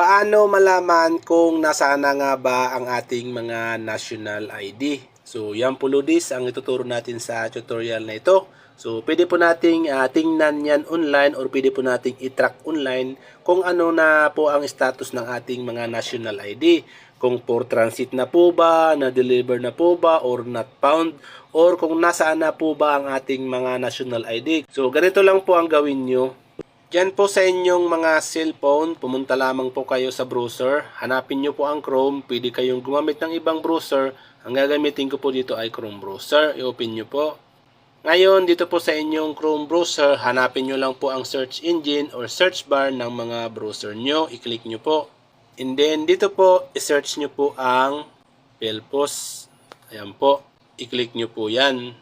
Paano malaman kung nasaan na nga ba ang ating mga national ID? So, yan po Ludis ang ituturo natin sa tutorial na ito. So, pwede po nating ah, tingnan yan online or pwede po nating i-track online kung ano na po ang status ng ating mga national ID. Kung for transit na po ba, na-deliver na po ba, or not found, or kung nasaan na po ba ang ating mga national ID. So, ganito lang po ang gawin nyo. Diyan po sa inyong mga cellphone, pumunta lamang po kayo sa browser. Hanapin nyo po ang Chrome. Pwede kayong gumamit ng ibang browser. Ang gagamitin ko po dito ay Chrome browser. I-open nyo po. Ngayon, dito po sa inyong Chrome browser, hanapin nyo lang po ang search engine or search bar ng mga browser nyo. I-click nyo po. And then, dito po, i-search nyo po ang Pelpos. Ayan po. I-click nyo po yan.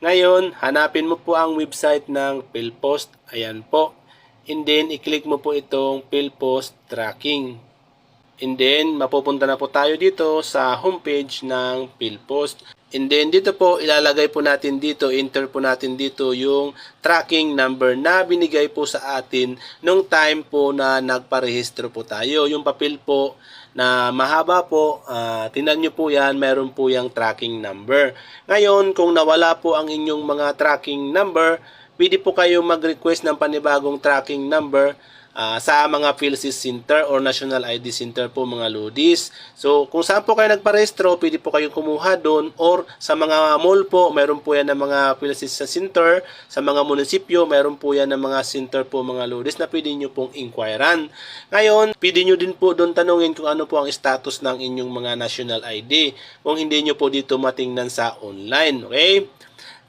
Ngayon, hanapin mo po ang website ng Philpost. Ayan po. And then, i-click mo po itong Philpost Tracking. And then, mapupunta na po tayo dito sa homepage ng Philpost. And then, dito po, ilalagay po natin dito, enter po natin dito yung tracking number na binigay po sa atin nung time po na nagparehistro po tayo. Yung papel po na mahaba po, ah, tingnan nyo po yan, meron po yung tracking number. Ngayon, kung nawala po ang inyong mga tracking number, pwede po kayo mag-request ng panibagong tracking number ah, sa mga PhilSys Center or National ID Center po mga Ludis. So, kung saan po kayo nagparehistro, pwede po kayong kumuha doon or sa mga mall po, meron po yan ng mga PhilSys Center. Sa mga munisipyo, meron po yan ng mga center po mga Ludis na pwede nyo pong inquiran. Ngayon, pwede nyo din po doon tanungin kung ano po ang status ng inyong mga national ID kung hindi nyo po dito matingnan sa online. Okay?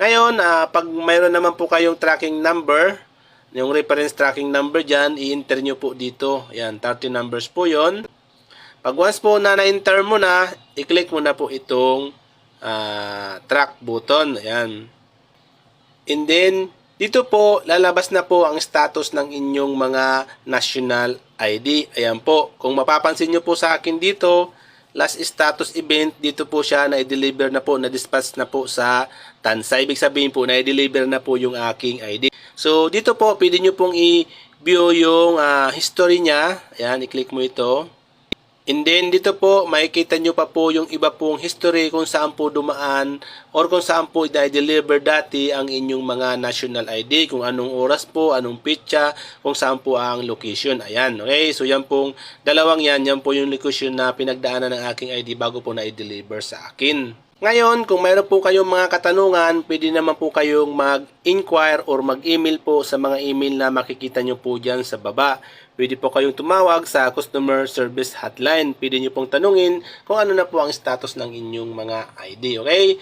Ngayon, ah, pag mayroon naman po kayong tracking number, yung reference tracking number dyan, i-enter nyo po dito. Ayan, 30 numbers po yon. Pag once po na na-enter mo na, i-click mo na po itong ah, track button. Ayan. And then, dito po, lalabas na po ang status ng inyong mga national ID. Ayan po. Kung mapapansin nyo po sa akin dito, last status event, dito po siya na-deliver na po, na-dispatch na po sa TANSA. Ibig sabihin po, na-deliver na po yung aking ID. So, dito po, pwede nyo pong i-view yung ah, history niya. Ayan, i-click mo ito. And then, dito po, makikita nyo pa po yung iba pong history kung saan po dumaan or kung saan po i-deliver dati ang inyong mga national ID, kung anong oras po, anong pitsa, kung saan po ang location. Ayan, okay? So, yan pong dalawang yan, yan po yung location na pinagdaanan ng aking ID bago po na i-deliver sa akin. Ngayon, kung mayroon po kayong mga katanungan, pwede naman po kayong mag-inquire or mag-email po sa mga email na makikita nyo po dyan sa baba. Pwede po kayong tumawag sa customer service hotline. Pwede nyo pong tanungin kung ano na po ang status ng inyong mga ID, okay?